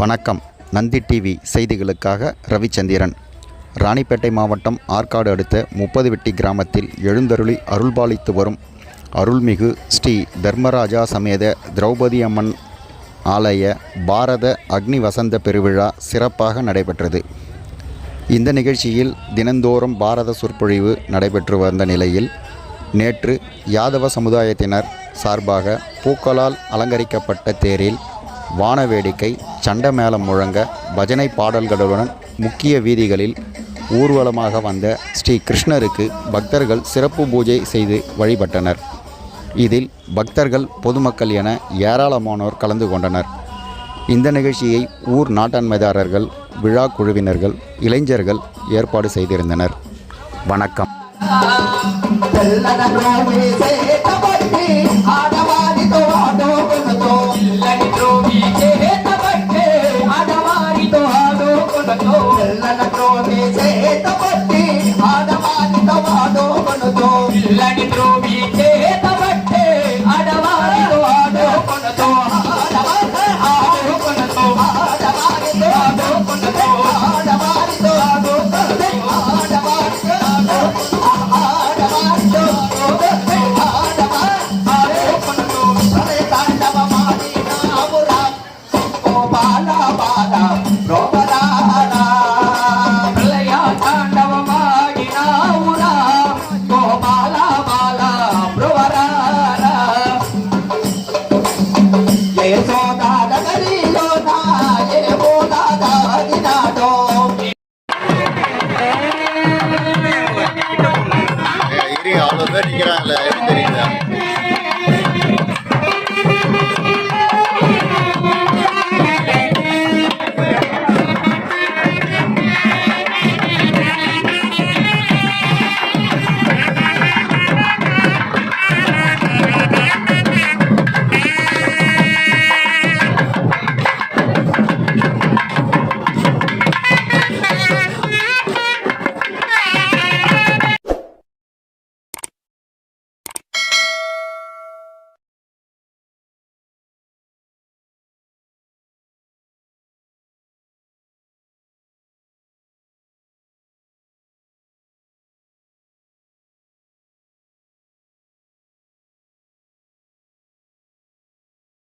வணக்கம். நந்தி டிவி செய்திகளுக்காக ரவிச்சந்திரன். ராணிப்பேட்டை மாவட்டம் ஆற்காடு அடுத்த முப்பது வெட்டி கிராமத்தில் எழுந்தருளி அருள்பாலித்து வரும் அருள்மிகு ஸ்ரீ தர்மராஜா சமேத திரௌபதி அம்மன் ஆலய பாரத அக்னி வசந்த பெருவிழா சிறப்பாக நடைபெற்றது. இந்த நிகழ்ச்சியில் தினந்தோறும் பாரத சொற்பொழிவு நடைபெற்று வந்த நிலையில் நேற்று யாதவ சமுதாயத்தினர் சார்பாக பூக்களால் அலங்கரிக்கப்பட்ட தேரில் வான வேடிக்கை சண்டமேளம் முழங்க பஜனை பாடல்களுடன் முக்கிய வீதிகளில் ஊர்வலமாக வந்த ஸ்ரீ கிருஷ்ணருக்கு பக்தர்கள் சிறப்பு பூஜை செய்து வழிபட்டனர். இதில் பக்தர்கள் பொதுமக்கள் என ஏராளமானோர் கலந்து கொண்டனர். இந்த நிகழ்ச்சியை ஊர் நாட்டாண்மைதாரர்கள் விழா குழுவினர்கள் இளைஞர்கள் ஏற்பாடு செய்திருந்தனர். வணக்கம். Oh. நிற்கிறாங்களே எப்படி